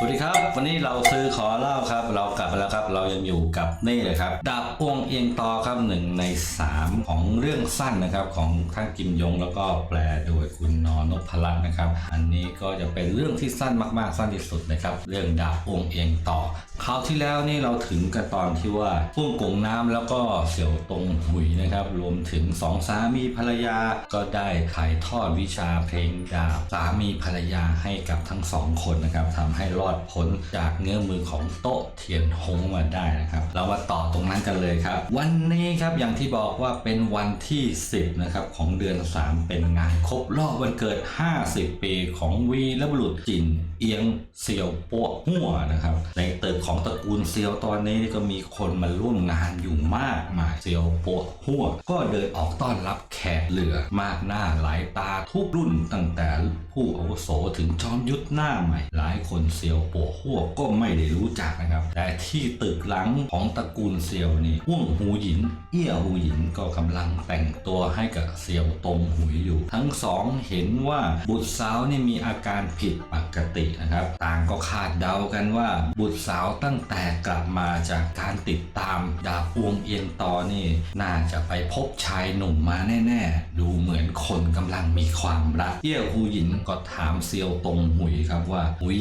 สวัสดีครับ วันนี้เราซื้อขอเล่าครับ เรากลับมาแล้วครับ เรายังอยู่กับนี่เลยครับดาบอวงเอียงตอครับหนึ่งในสามของเรื่องสั้นนะครับ ของท่านกิมยงแล้วก็แปลโดยคุณนอนพลัตน์นะครับ อันนี้ก็จะเป็นเรื่องที่สั้นมากๆสั้นที่สุดนะครับ เรื่องดาบอวงเอียงตอ ราวที่แล้วนี่เราถึงกันตอนที่ว่าพุ่งกงน้ำแล้วก็เสี่ยวตงหุยนะครับ รวมถึงสองสามีภรรยาก็ได้ถ่ายทอดวิชาเพลงดาบสามีภรรยาให้กับทั้งสองคนนะครับทำให้รอดพ้นจากเงื้อมือของโต๊ะเทียนหงมาได้นะครับ เรามาต่อตรงนั้นกันเลยครับ วันนี้ครับอย่างที่บอกว่าเป็นวันที่ 10นะครับของเดือน 3 เป็นงานครบรอบวันเกิด 50 ปีของวีรบุรุษจินเอียงเซียวปัวหัวนะครับในตึกของตระกูลเซียวตอนนี้ก็มีคนมาร่วมงานอยู่มากมายเซียวปัวหัวก็เดินออกต้อนรับแขกเหลือมากหน้าหลายตาทุกรุ่นตั้งแต่ผู้อาวุโสถึงจอมยุทธหน้าใหม่ หลายคนเซียวปัวหัวก็ไม่ได้รู้จักนะครับ แต่ที่ตึกหลังของตระกูลเซียวนี่อ้วงหูหยิน เอี้ยหูหยินก็กำลังแต่งตัวให้กับเซียวตงหุยอยู่ ทั้งสองเห็นว่าบุตรสาวนี่มีอาการผิดปกตินะครับ ต่างก็คาดเดากันว่าบุตรสาวตัั้งแต่กลับมาจากการติดตามดาบอวงเอียงตอนี่ น่าจะไปพบชายหนุ่มมาแน่ๆ ดูเหมือนคนกำลังมีความรักเอี้ยหูหยินก็ถามเซียวตงหุยครับว่า หุย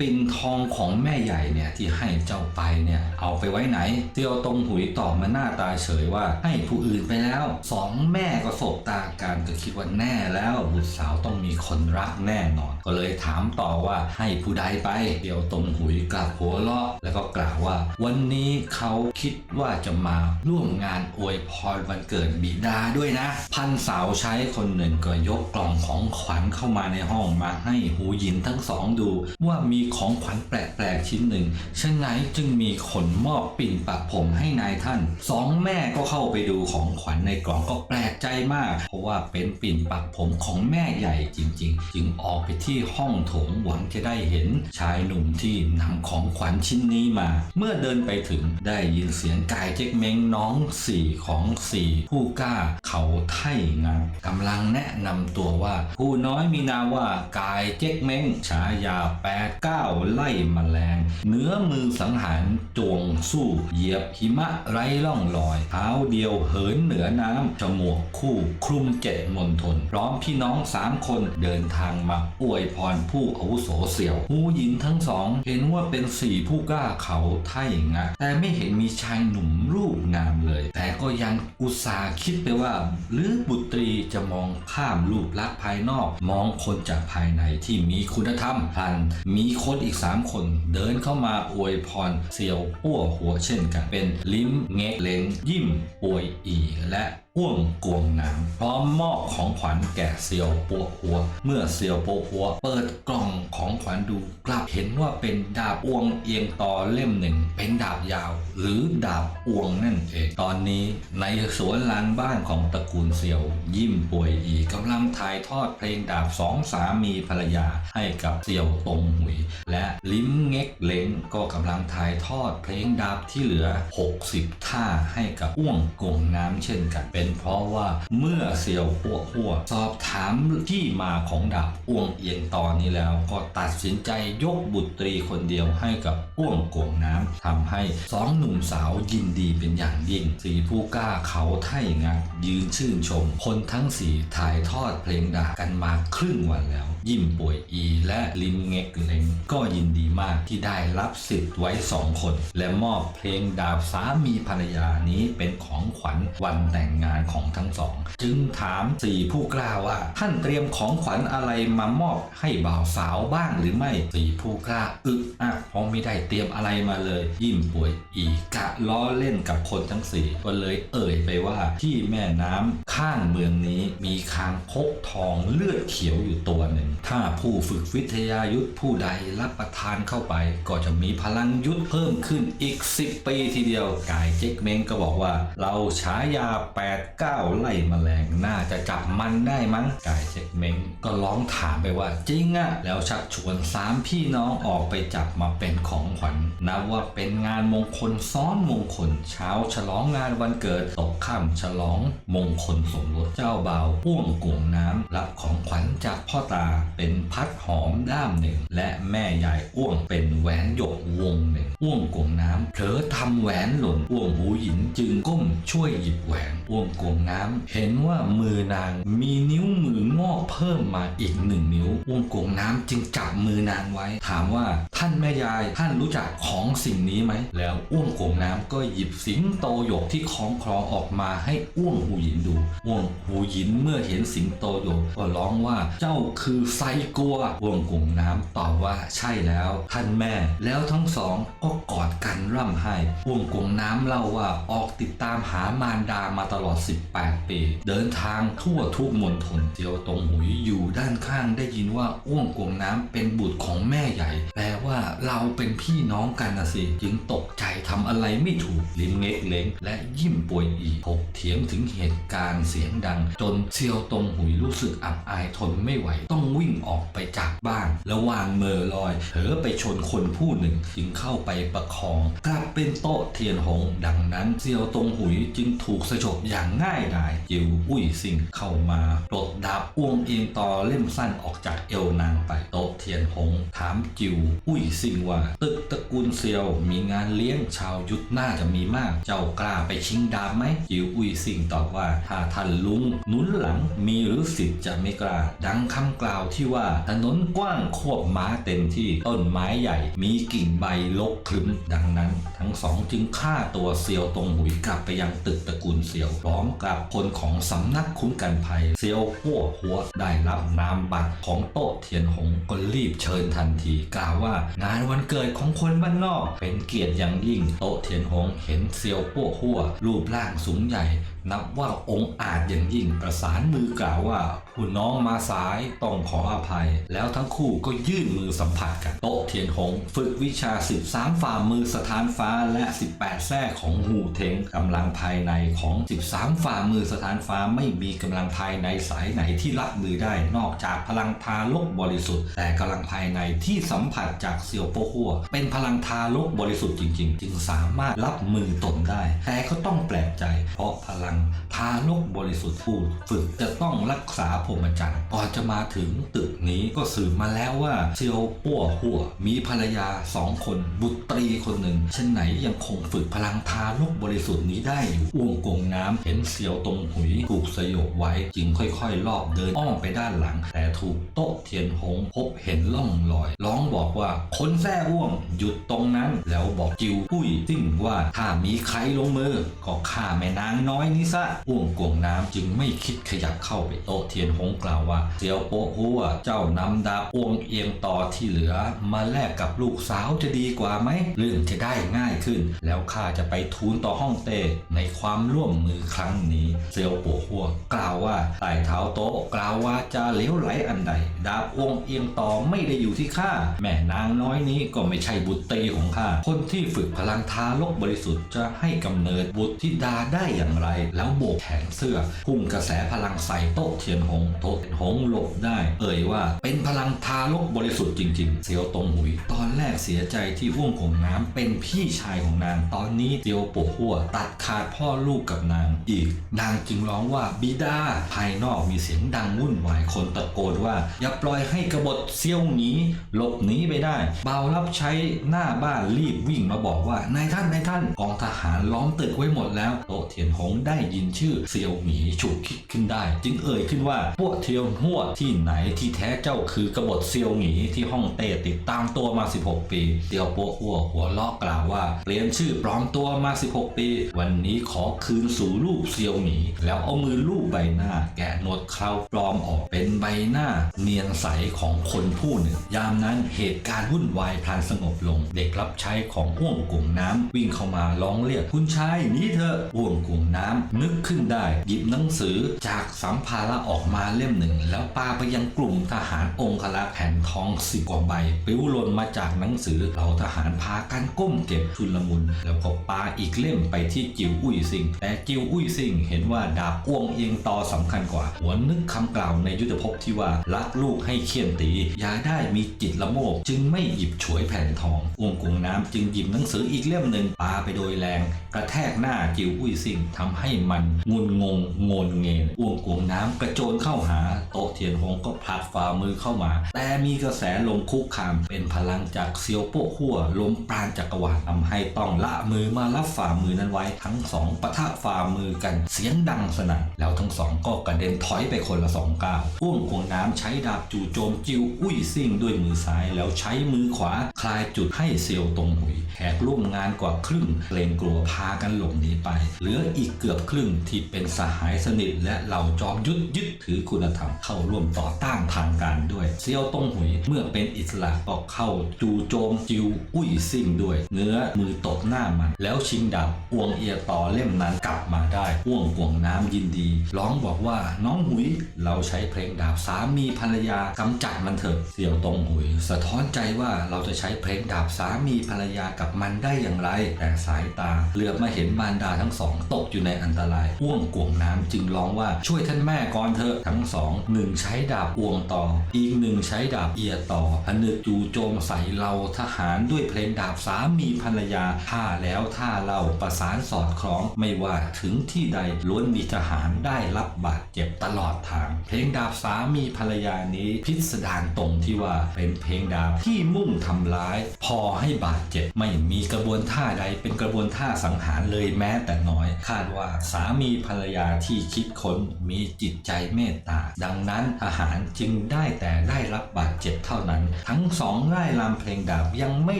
ปิ่นทองของแม่ใหญ่เนี่ยที่ให้เจ้าไปเนี่ยเอาไปไว้ไหนเซียวตงหุยตอบมาหน้าตาเฉยว่าให้ผู้อื่นไปแล้วสองแม่ก็สบตากันก็คิดว่าแน่แล้วบุตรสาวต้องมีคนรักแน่นอน ก็เลยถามต่อว่าให้ผู้ใดไปเซียวตงหุยกลับหัวเราะแล้วก็กล่าวว่า วันนี้เขาคิดว่าจะมาร่วมงานอวยพรวันเกิดบิดาด้วยนะ พันสาวใช้คนหนึ่งก็ยกกล่องของขวัญเข้ามาในห้องมาให้หูหยินทั้งสองดู ว่ามีของขวัญแปลกๆชิ้นหนึ่งฉะไหนจึงมีคนมอบปิ่นปักผมให้นายท่าน สองแม่ก็เข้าไปดูของขวัญในกล่องก็แปลกใจมาก เพราะว่าเป็นปิ่นปักผมของแม่ใหญ่จริง ๆ จึงออกไปที่ห้องโถงหวังจะได้เห็นชายหนุ่มที่นำของขวัญชิ้นนี้มา เมื่อเดินไปถึงได้ยินเสียงกายเจ๊กเม้งน้องสี่ของสี่ผู้กล้าเขาไท่งามกำลังแนะนำตัวว่า ผู้น้อยมีนามว่ากายเจ๊กเม้งฉายาแปดเก้าไล่มแมลงเนื้อมือสังหารจวงสู้เหยียบหิมะไร้ร่องรอยเท้าเดียวเหินเหนือน้ำจมูกคู่คลุมเจ็ดมณฑลพร้อมพี่น้องสามคนเดินทางมาอวยพรผู้อาวุโสเสี่ยวหูหญินทั้งสอง เห็นว่าเป็นสี่ผู้กล้าเขาไท่งะแต่ไม่เห็นมีชายหนุ่มรูปงามเลย แต่ก็ยังอุตส่าห์คิดไปว่า หรือบุตรีจะมองข้ามรูปลักษณ์ภายนอก มองคนจากภายในที่มีคุณธรรมพันมีคนอีกสามคน เดินเข้ามาอวยพรเสียวปั้วหัวเช่นกันเป็นลิ้มเงะเลงยิ้มป่วยอีและ อ้วงกวงน้ำพร้อมมอบของขวัญแก่เซียวปัวหัว เมื่อเซียวปัวหัว เปิดกล่องของขวัญดูกลับเห็นว่าเป็นดาบอวงเอียงต่อเล่มหนึ่ง เป็นดาบยาว หรือดาบอวงนั่นเองตอนนี้ในสวนลานบ้านของตระกูลเซียว ยิ้มป่วยอีกำลังถ่ายทอดเพลงดาบสองสามีภรรยาให้กับเซียวตงหุย และลิ้มเง็กเล้งก็กำลังถ่ายทอดเพลงดาบที่เหลือ 60 ท่าให้กับอ้วงกงน้ำเช่นกันเป็นเพราะว่าเมื่อเซียวปัวหัวสอบถามที่มาของดาบอ้วงเอียงตอนนี้แล้ว ก็ตัดสินใจยกบุตรีคนเดียวให้กับอ้วงกงน้ำทำให้สองหนุ่มสาวยินดีเป็นอย่างยิ่ง สีผู้กล้าเขาไท่งามยืนชื่นชม คนทั้งสี่ถ่ายทอดเพลงดาบกันมาครึ่งวันแล้ว ยิ้มป่วยอี และลิมเง็กเล้งก็ยินดีมากที่ได้รับสิทธิ์ไว้สองคน และมอบเพลงดาบสามีภรรยานี้เป็นของขวัญวันแต่งงานของทั้งสอง จึงถามสี่ผู้กล้าว่า ท่านเตรียมของขวัญอะไรมามอบให้บ่าวสาวบ้างหรือไม่สี่ผู้กล้าอึกอักเพราะไม่ได้เตรียมอะไรมาเลย ยิ้มป่วยอีกะล้อเล่นกับคนทั้งสี่ก็เลยเอ่ยไปว่าที่แม่น้ำข้างเมืองนี้มีคางคกทองเลือดเขียวอยู่ตัวหนึ่งถ้าผู้ฝึกวิทยายุทธผู้ใดรับประทานเข้าไป ก็จะมีพลังยุทธเพิ่มขึ้นอีก 10 ปีทีเดียวกายเจ๊กเม้งก็บอกว่า เราฉายา 8 9 ไล่แมลงน่าจะจับมันได้มั้งกายเจ๊กเม้งก็ร้องถามไปว่าจริงอะแล้วชักชวนสามพี่น้องออกไปจับมาเป็นของขวัญนับว่าเป็นงานมงคลซ้อนมงคล เช้าฉลองงานวันเกิดตกค่ำฉลองมงคลสมรสเจ้าบ่าวพ่วงกวงน้ำรับของขวัญจากพ่อตาเป็นพัดหอมด้ามหนึ่ง และแม่ยายอ้วงเป็นแหวนหยกวงหนึ่งอ้วงกงน้ำเผลอทำแหวนหล่นอ้วงหูหยินจึงก้มช่วยหยิบแหวนอ้วงกงน้ำเห็นว่ามือนางมีนิ้วมืองอกเพิ่มมาอีกหนึ่งนิ้วอ้วงกงน้ำจึงจับมือนางไว้ ถามว่าท่านแม่ยายท่านรู้จักของสิ่งนี้ไหม แล้วอ้วงกงน้ำก็หยิบสิงโตหยกที่คล้องคลอออกมาให้อ้วงหูหยินดูอ้วงหูหยินเมื่อเห็นสิงโตหยกก็ร้องว่าเจ้าคือไซกัวอ้วงกงน้ำตอบว่าใช่แล้วท่านแม่ แล้วทั้งสองก็กอดกันร่ำไห้อ้วงกุงน้ำเล่าว่าออกติดตามหามารดามาตลอด 18 ปี เดินทางทั่วทุกมณฑลเจียวตงหุยอยู่ด้านข้างได้ยินว่าอ้วงกงน้ำเป็นบุตรของแม่ใหญ่ แปลว่าเราเป็นพี่น้องกันนะสิ จึงตกใจทำอะไรไม่ถูกลิ้มเง็กเล้งและยิ้มป่วยอีกถกเถียงถึงเหตุการณ์เสียงดัง จนเซียวตงหุยรู้สึกอับอายทนไม่ไหวต้องวิ่งออกไปจากบ้านแล้ววางเมอลอยเผลอไปชนคนผู้หนึ่ง จึงเข้าไปประคองกลับเป็นโต๊ะเทียนหง ดังนั้นเซียวตงหุยจึงถูกสยบอย่างง่ายดายจิวอุ้ยซิงเข้ามาปลดดาบอ้วงเอียงต่อเล่มสั้นออกจากเอวนางไปโต๊ะเทียนหง ถามจิวอุ้ยซิงว่า ตึกตระกูลเซียวมีงานเลี้ยงชาวยุทธน่าจะมีมาก เจ้ากล้าไปชิงดาบไหมจิวอุ้ยซิงตอบว่าถ้าท่านลุงหนุนหลังมีหรือสิทธิ์จะไม่กล้าดังคำกล่าวที่ว่าถนนกว้างควบม้าเต็มที่ต้นไม้ใหญ่ มีกิ่งใบลกคลึ้มดังนั้น ทั้งสองจึงฆ่าตัวเซียวตรงหุยกลับไปยังตึกตระกูลเซียวพร้อมกับคนของสำนักคุ้มกันภัยเซียวพั่วหัวได้รับนามบัตรของโต๊ะเทียนหงก็รีบเชิญทันทีกล่าวว่างานวันเกิดของคนบ้านนอก เป็นเกียรติอย่างยิ่งโต๊ะเทียนหงเห็นเซียวพั่วหัวรูปร่างสูงใหญ่ นับว่าองค์อาจอย่างยิ่งประสานมือกล่าวว่า ผู้น้องมาสายต้องขออภัย แล้วทั้งคู่ก็ยื่นมือสัมผัสกัน โต๊ะเทียนหง ฝึกวิชา 13 ฝ่ามือสถานฟ้าและ 18แท้ของหูเทงกำลังภายในของ 13 ฝ่ามือสถานฟ้าไม่มีกำลังภายในสายไหนที่รับมือได้นอกจากพลังทารกบริสุทธิ์ แต่กำลังภายในที่สัมผัสจากเซียวโปหัวเป็นพลังทารกบริสุทธิ์จริง ๆ จึงสามารถรับมือตนได้ แต่ก็ต้องแปลกใจ เพราะพลังทารกบริสุทธิ์ผู้ฝึกจะต้องรักษาพรหมจรรย์ก่อนจะมาถึงตึกนี้ก็สืบมาแล้วว่าเซียวปัวหัวมีภรรยาสองคน บุตรีคนหนึ่งเช่นไหนยังคงฝึกพลังทารกบริสุทธิ์นี้ได้อยู่อ้วงกงน้ำเห็นเซียวตรงหุยถูกสยบไว้จึงค่อยๆ ลอบเดินอ้อมไปด้านหลัง แต่ถูกโต๊ะเทียนหงพบเห็นล่องลอย ร้องบอกว่าคนแท้อ้วงหยุดตรงนั้น แล้วบอกจิวปุ้ยซิ่งว่าถ้ามีใครลงมือก็ฆ่าแม่นางน้อยนี้ซะอ้วงกงน้ำจึงไม่คิดขยับเข้าไปโต๊ะเทียนหงกล่าวว่าเซียวโปะหัวเจ้านำดาบอวงเอียงต่อที่เหลือ มาแลกกับลูกสาวจะดีกว่าไหมเรื่องจะได้ง่ายขึ้น แล้วข้าจะไปทูลต่อห้องเต้ในความร่วมมือครั้งนี้เซียวโปะหัวกล่าวว่าใต้เท้าโต๊ะกล่าวว่าจะเหลวไหลอันใด ดาบอวงเอียงต่อไม่ได้อยู่ที่ข้าแม่นางน้อยนี้ก็ไม่ใช่บุตรีของข้าคนที่ฝึกพลังทารกบริสุทธิ์จะให้กำเนิดบุตรธิดาได้อย่างไร แล้วโบกแขนเสื้อพุ่งกระแสพลังใส่โต๊ะเทียนหงโตะเทียนหงหลบได้ เอ่ยว่าเป็นพลังทารกบริสุทธิ์จริง ๆ เซียวตงหุย ตอนแรกเสียใจที่อ้วงของน้ำเป็นพี่ชายของนาง ตอนนี้เตียวโปหัวตัดขาดพ่อลูกกับนางอีก นางจึงร้องว่าบิดาภายนอกมีเสียงดังวุ่นวายคนตะโกนว่า อย่าปล่อยให้กบฏเซียวหนีหลบหนีไปได้ เบารับใช้หน้าบ้านรีบวิ่งมาบอกว่านายท่านนายท่านกองทหารล้อมตึกไว้หมดแล้ว โตเทียนหงได้ยินชื่อเซียวหมีฉุกคิดขึ้นได้ จึงเอ่ยขึ้นว่าพวกเทียวหัวที่ไหนที่แท้เจ้าคือกบฏเซียวหมีที่ห้องเต้ติดตามตัวมา 16 ปี เตียวโปะหัวหัวลอกล่าวว่า เปลี่ยนชื่อปลอมตัวมา 16 ปี วันนี้ขอคืนสู่รูปเซียวหมีแล้วเอามือลูบใบหน้า แกะหนวดเคราปลอมออกเป็นใบหน้า เนียนใสของคนผู้หนึ่ง ยามนั้นเหตุการณ์วุ่นวายพลันสงบลง เด็กรับใช้ของอ้วงกุ่งน้ำวิ่งเข้ามาร้องเรียกคุณชายนี้เถอะอ้วงกุ่งน้ำนึกขึ้นได้ หยิบหนังสือจากสัมภาระออกมาาเล่มหนึ่ง แล้วปาไปยังกลุ่มทหารองครักษ์แผ่นทองสิบกว่าใบปลิวหล่นมาจากหนังสือเราทหารพากันก้มเก็บชุละมุน แล้วก็ปาอีกเล่มไปที่จิวอุ้ยซิงแต่จิวอุ้ยซิงเห็นว่าดาบอ้วงเอียงตอสำคัญกว่า หัวนึกคำกล่าวในยุทธภพที่ว่ารักลูกให้เคี่ยนตีอย่าได้มีจิตละโมบจึงไม่หยิบฉวยแผ่นทองอ้วงกุงน้ำจึงหยิบหนังสืออีกเล่มหนึ่งปาไปโดยแรง กระแทกหน้าจิวอุ้ยซิงทำให้มันงุนงงงนเงนอ้วงกวงน้ำกระโจนเข้าหาโต๊ะเทียนหงก็ผลักฝ่ามือเข้ามา แต่มีกระแสลมคุกคามเป็นพลังจากเซียวโป้หัวลมปราณจักรวาลทำให้ต้องละมือมารับฝ่ามือนั้นไว้ทั้งสองปะทะฝ่ามือกันเสียงดังสนั่นแล้วทั้งสองก็กระเด็นถอยไปคนละสองก้าวอ้วงกวงน้ำใช้ดาบจู่โจมจิวอุ้ยซิ่งด้วยมือซ้ายแล้วใช้มือขวาคลายจุดให้เซียวตรงหุยแขกร่วมงานกว่าครึ่งเกรงกลัวพากันหลบหนีไป เหลืออีกเกือบครึ่งที่เป็นสหายสนิท และเหล่าจอมยุทธยึดถือคุณธรรมเข้าร่วมต่อต้านทางการด้วยเซียวตงหุยเมื่อเป็นอิสระก็เข้าจูโจมจิวอุ้ยซิ่งด้วยเงื้อมือตบหน้ามัน แล้วชิงดาบอวงเอียต่อเล่มนั้นกลับมาได้อ้วงกวงน้ำยินดี ร้องบอกว่าน้องหุยเราใช้เพลงดาบสามีภรรยากำจัดมันเถอะเสียวตงหุย สะท้อนใจว่าเราจะใช้เพลงดาบสามีภรรยากับมันได้อย่างไร แต่สายตาเหลือบมาเห็นมารดาทั้งสอง ตกอยู่ในอันตราย อ้วงกวงน้ำจึงร้องว่าช่วยท่านแม่ก่อนเถอะทั้งสองหนึ่งใช้ดาบอ้วงต่อ อีกหนึ่งใช้ดาบเอียต่ออันนึกจู่โจมใส่เราทหารด้วยเพลงดาบสามีภรรยาท่าแล้วท่าเล่าประสานสอดคล้องไม่ว่าถึงที่ใดล้วนมีทหารได้รับบาดเจ็บตลอดทาง เพลงดาบสามีภรรยานี้พิสดารตรงที่ว่าเป็นเพลงดาบที่มุ่งทำร้าย พอให้บาดเจ็บไม่มีกระบวนท่าใดเป็นกระบวนท่าสังหารเลยแม้แต่น้อย คาดว่าสามีภรรยาที่คิดค้นมีจิตใจเมตตา ดังนั้นทหารจึงได้แต่ได้รับบาดเจ็บเท่านั้น ทั้งสองไล่ลามเพลงดาบยังไม่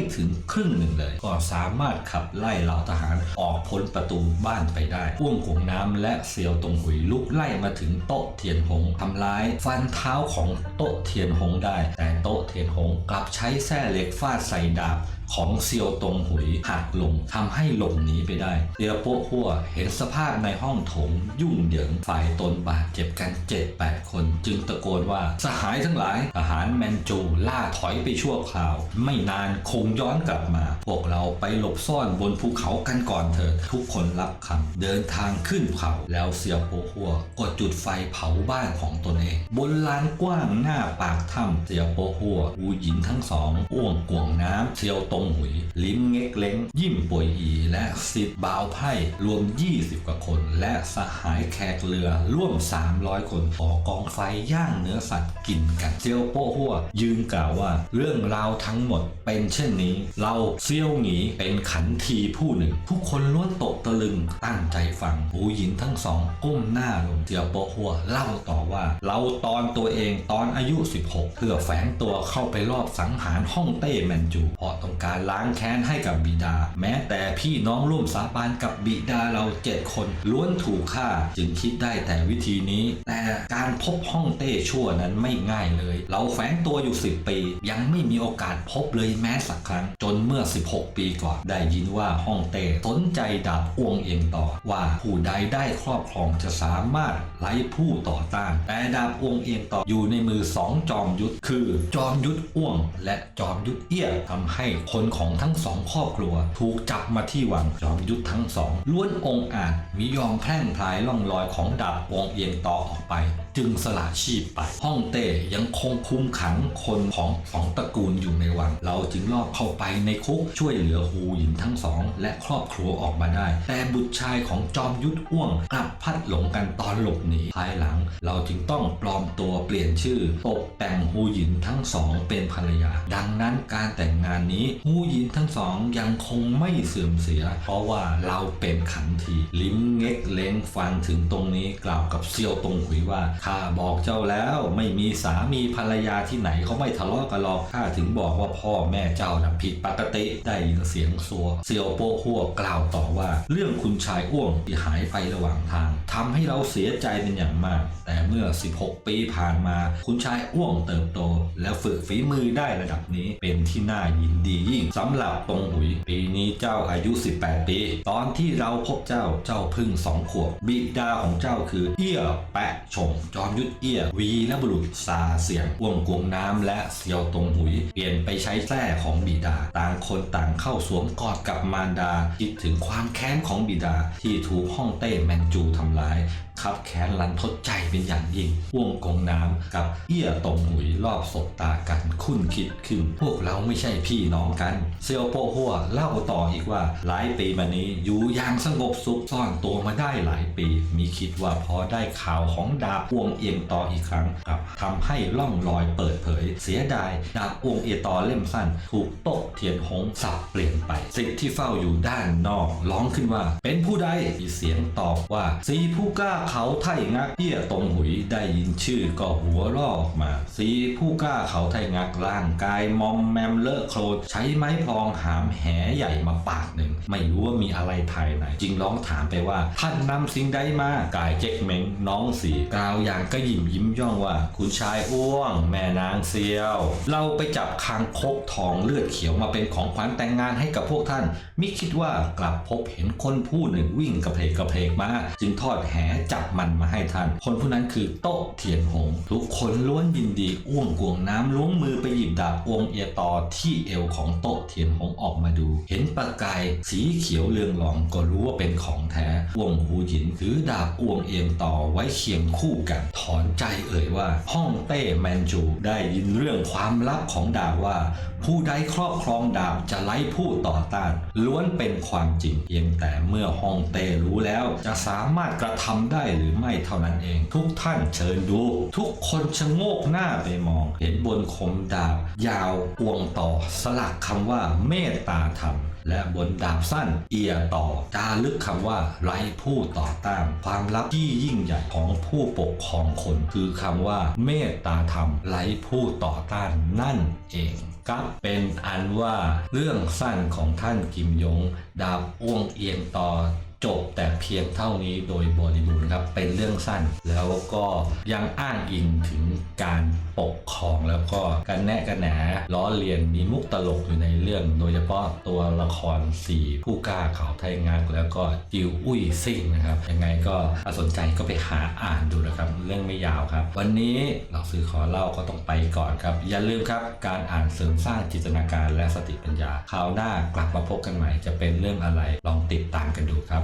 ถึงครึ่งหนึ่งเลย ก็สามารถขับไล่เหล่าทหารออก พ้นประตูบ้านไปได้ อ้วงกวงน้ำและเซียวตงหุยลุกไล่มาถึงโต๊ะเทียนหงทำร้าย ฟันเท้าของโต๊ะเทียนหงได้ แต่โต๊ะเทียนหงกลับใช้แส้เหล็กฟาดใส่ดาบของเซียวตงหุยหักลงทำให้หลบหนีไปได้เดียโป้หัวเห็นสภาพในห้องโถงยุ่งเหยิงฝ่ายตนบาดเจ็บกันเจ็ดแปดคน จึงตะโกนว่าสหายทั้งหลายทหารแมนจูล่าถอยไปชั่วคราว ไม่นานคงย้อนกลับมา พวกเราไปหลบซ่อนบนภูเขากันก่อนเถิดทุกคนรับคำเดินทางขึ้นเขาแล้วเซียวโป้หัวก็จุดไฟเผาบ้านของตนเอง บนลานกว้างหน้าปากถ้ำเซียวโป้หัวอูหยินทั้งสองอ้วงกวงน้ำเซียวตรงหุย ลิ้มเง็กเล้ง ยิ้มป่วยอีและสิทธิ์บ่าวไพ่รวม 20 กว่าคน และสหายแขกเรือร่วม 300 คนก่อกองไฟย่างเนื้อสัตว์กินกันเซียวโป้หัวยืนกล่าวว่า เรื่องราวทั้งหมดเป็นเช่นนี้ เราเซียวหงีเป็นขันทีผู้หนึ่งผู้คนล้วนตกตะลึงตั้งใจฟังหูหยินทั้งสองก้มหน้าลงเซียวโปหัวเล่าต่อว่า เราตอนตัวเองตอนอายุ 16 เพื่อแฝงตัวเข้าไปรอบสังหารฮ่องเต้แมนจูเพราะต้องการล้างแค้นให้กับบิดา แม้แต่พี่น้องร่วมสาบานกับบิดาเราเจ็ดคนล้วนถูกฆ่าจึงคิดได้แต่วิธีนี้ แต่การพบฮ่องเต้ชั่วนั้นไม่ง่ายเลย เราแฝงตัวอยู่ 10 ปี ยังไม่มีโอกาสพบเลยแม้สักครั้ง จนเมื่อ 16 ปีก่อนได้ยินว่าฮ่องเต้สนใจดาบอ้วงเอียงต่อ ว่าผู้ใดได้ครอบครองจะสามารถไล่ผู้ต่อต้าน แต่ดาบอ้วงเอียงต่ออยู่ในมือสองจอมยุทธคือ จอมยุทธอ้วง และจอมยุทธเอี้ยทำให้คนของทั้งสองครอบครัว ถูกจับมาที่วังจอมยุทธทั้งสองล้วนองค์อาจมิยอมแพร่งพลายล่องรอยของดาบอ้วงเอียงต่อออกไป จึงสละชีพไปฮ่องเต้ยังคงคุมขังคนของสองตระกูลอยู่ในวัง เราจึงลอบเข้าไปในคุกช่วยเหลือฮูหยินทั้งสอง และครอบครัวออกมาได้ แต่บุตรชายของจอมยุทธอ้วงกลับพัดหลงกันตอนหลบหนีภายหลัง เราจึงต้องปลอมตัวเปลี่ยนชื่อตกแต่งฮูหยินทั้งสองเป็นภรรยา ดังนั้นการแต่งงานนี้ฮูหยินทั้งสองยังคงไม่เสื่อมเสีย เพราะว่าเราเป็นขันทีลิ้มเง็กเล้งฟังถึงตรงนี้กล่าวกับเซียวตงหุยว่าข้าบอกเจ้าแล้วไม่มีสามีภรรยาที่ไหนเขาไม่ทะเลาะกันหรอกข้าถึงบอกว่าพ่อแม่เจ้านะผิดปกติได้ยินเสียงซัวเซียวโป้หัวกล่าวต่อว่า เรื่องคุณชายอ้วงที่หายไประหว่างทางทำให้เราเสียใจเป็นอย่างมาก แต่เมื่อ 16 ปีผ่านมา คุณชายอ้วงเติบโต แล้วฝึกฝีมือได้ระดับนี้เป็นที่น่ายินดียิ่งสำหรับตรงหุย ปีนี้เจ้าอายุ 18 ปี ตอนที่เราพบเจ้าเจ้าพึ่งสองขวบบิดาของเจ้าคือ เอี้ยแปะชงจอมยุทธเอี้ยวีและบุรุษซาเสียงอ้วงกวงน้ำและเซียวตรงหุย เปลี่ยนไปใช้แส้ของบิดา ต่างคนต่างเข้าสวมกอดกับมารดาคิดถึงความแค้นของบิดาที่ถูกห้องเต้แมนจูทำร้าย คับแค้นรันทดใจเป็นอย่างยิ่งอ้วงกงน้ำกับเอี้ยตงหุยรอบศบตากันคุ้นคิดขึ้น พวกเราไม่ใช่พี่น้องกัน เซียวโปหัวเล่าต่ออีกว่าหลายปีมานี้อยู่อย่างสงบสุขซ่อนตัวมาได้หลายปี มีคิดว่าพอได้ข่าวของดาบวงเอียงต่ออีกครั้งกับทำให้ล่องลอยเปิดเผย เสียดายดาบวงเอียตอเล่มสั้น ถูกโต๊ะเทียนหงสับเปลี่ยนไปสิทธิ์ที่เฝ้าอยู่ด้านนอกร้องขึ้นว่า เป็นผู้ใดมีเสียงตอบว่าสีผู้กล้าเขาไทยงักเอี้ยตรงหุยได้ยินชื่อก็หัวลอกมา สีผู้กล้าเขาไทยงักร่างกายมอมแมมเลอะโคลนใช้ไม้พลองหามแหใหญ่มาปากหนึ่ง ไม่รู้ว่ามีอะไรภายในจึงร้องถามไปว่า ท่านนำสิ่งใดมากายเจ๊กเม้งน้องสีกล่าวอย่างก็ยิ้มยิ้มย่องว่า คุณชายอ้วง แม่นางเซียว เราไปจับคางคกทองเลือดเขียวมาเป็นของขวัญแต่งงานให้กับพวกท่าน มิคิดว่ากลับพบเห็นคนผู้หนึ่งวิ่งกระเพกกระเพกมา จึงทอดแหจับมันมาให้ท่าน คนผู้นั้นคือโต๊ะเทียนหง ทุกคนล้วนยินดีอ้วงกวงน้ำล้วงมือไปหยิบดาบอวงเอียตอที่เอวของโต๊ะเทียนหงออกมาดู เห็นประกายสีเขียวเรืองรองก็รู้ว่าเป็นของแท้อ้วงหูหยินถือดาบอวงเอียงต่อไว้เคียงคู่กัน ถอนใจเอ่ยว่า ห้องเต้แมนจูได้ยินเรื่องความลับของดาบว่า ผู้ใดครอบครองดาบจะไล่ผู้ต่อต้าน ล้วนเป็นความจริงเพียงแต่เมื่อฮองเต้รู้แล้ว จะสามารถกระทำได้หรือไม่เท่านั้นเอง ทุกท่านเชิญดู ทุกคนชะโงกหน้าไปมอง เห็นบนคมดาบ ยาวอวงต่อสลักคำว่าเมตตาธรรมและบนดาบสั้นเอียต่อจารึกคำว่าไร้ผู้ต่อต้านความลับที่ยิ่งใหญ่ของผู้ปกครองคน คือคำว่าเมตตาธรรมไร้ผู้ต่อต้านนั่นเอง ก็เป็นอันว่าเรื่องสั้นของท่านกิมยง ดาบอ้วงเอียงต่อ จบแต่เพียงเท่านี้โดยบริบูรณ์ครับเป็นเรื่องสั้น แล้วก็ยังอ้างอิงถึงการปกครองแล้วก็การแนะกันแหนล้อเลียนมีมุกตลกอยู่ในเรื่อง โดยเฉพาะตัวละครสี่ผู้กล้าเขาไทยงัก แล้วก็จิวอุ้ยซิ่งนะครับยังไงก็ถ้าสนใจก็ไปหาอ่านดูนะครับ เรื่องไม่ยาวครับ วันนี้เราซื้อขอเล่าก็ต้องไปก่อนครับ อย่าลืมครับการอ่านเสริมสร้างจินตนาการและสติปัญญาคราวหน้ากลับมาพบกันใหม่จะเป็นเรื่องอะไรลองติดตามกันดูครับ